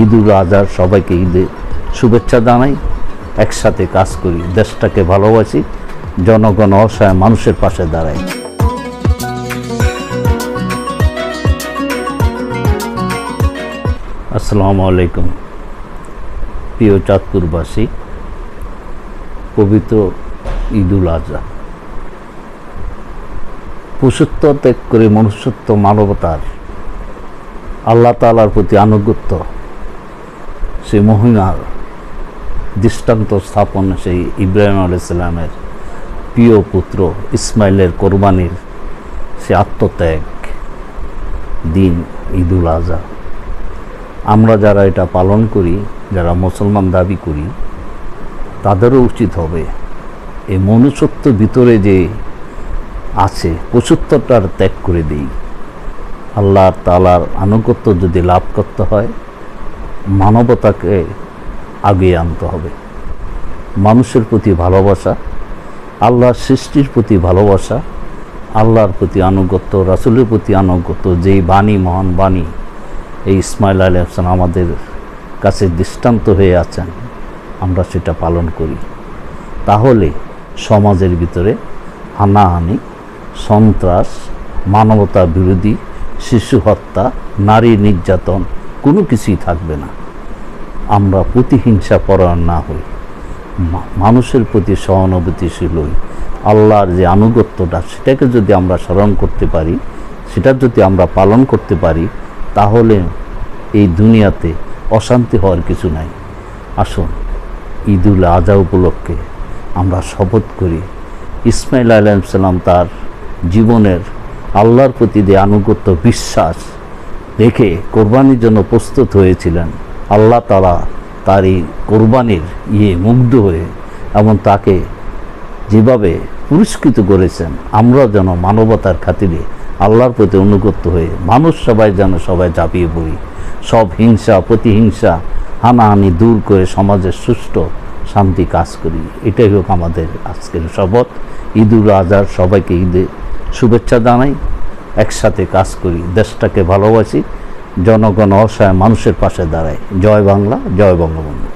ঈদুল আজহার সবাইকে ঈদে শুভেচ্ছা জানাই। একসাথে কাজ করি, দেশটাকে ভালোবাসি, জনগণ অসহায় মানুষের পাশে দাঁড়াই। আসসালামু আলাইকুম। প্রিয় চাঁদপুরবাসী, পবিত্র ঈদুল আজহা। পশুত্ব ত্যাগ করে মনুষ্যত্ব মানবতার আল্লাহ তালার প্রতি আনুগত্য সে মহিমার দৃষ্টান্ত স্থাপন সেই ইব্রাহিম আলাইসাল্লামের প্রিয় পুত্র ইসমাইলের কোরবানির সে আত্মত্যাগ দিন ঈদুল আজহা। আমরা যারা এটা পালন করি, যারা মুসলমান দাবি করি, তাদেরও উচিত হবে এই মনুষ্যত্ব ভিতরে যে আছে পশুত্বটার ত্যাগ করে দিই। আল্লাহ তালার আনুগত্য যদি লাভ করতে হয় মানবতাকে আগিয়ে আনতে হবে। মানুষের প্রতি ভালোবাসা, আল্লাহর সৃষ্টির প্রতি ভালোবাসা, আল্লাহর প্রতি আনুগত্য, রাসুলের প্রতি আনুগত্য, যেই বাণী, মহান বাণী, এই ইসমাইল আলী হাসান আমাদের কাছে দৃষ্টান্ত হয়ে আছেন, আমরা সেটা পালন করি। তাহলে সমাজের ভিতরে হানাহানি, সন্ত্রাস, মানবতা বিরোধী, শিশু হত্যা, নারী নির্যাতন কোনো কিছুই থাকবে না। আমরা প্রতিহিংসা পরায়ণ না হই। মানুষের প্রতি সহানুভূতিশীল হই। আল্লাহর যে আনুগত্যটা, সেটাকে যদি আমরা স্মরণ করতে পারি, সেটা যদি আমরা পালন করতে পারি, তাহলে এই দুনিয়াতে অশান্তি হওয়ার কিছু নাই। আসুন, ঈদুল আজহা উপলক্ষে আমরা শপথ করি। ইসমাইল আলাইসাল্লাম তার জীবনের আল্লাহর প্রতি যে আনুগত্য, বিশ্বাস রেখে কোরবানির জন্য প্রস্তুত হয়েছিলেন। আল্লাহ তালা তার এই কোরবানির ইয়ে মুগ্ধ হয়ে এবং তাকে যেভাবে পুরস্কৃত করেছেন আমরা যেন মানবতার খাতিরে আল্লাহর প্রতি অনুগত হয়ে মানুষ সবাই যেন সবাই ঝাঁপিয়ে পড়ি। সব হিংসা, প্রতিহিংসা হানাহানি দূর করে সমাজের সুষ্ঠু শান্তি কাজ করি। এটাই হোক আমাদের আজকের শপথ। ঈদুল আজহার সবাইকে ঈদে শুভেচ্ছা জানাই। একসাথে কাজ করি দেশটাকে ভালোবাসি জনগণ অসহায় মানুষের পাশে দাঁড়ায় জয় বাংলা জয় বঙ্গবন্ধু।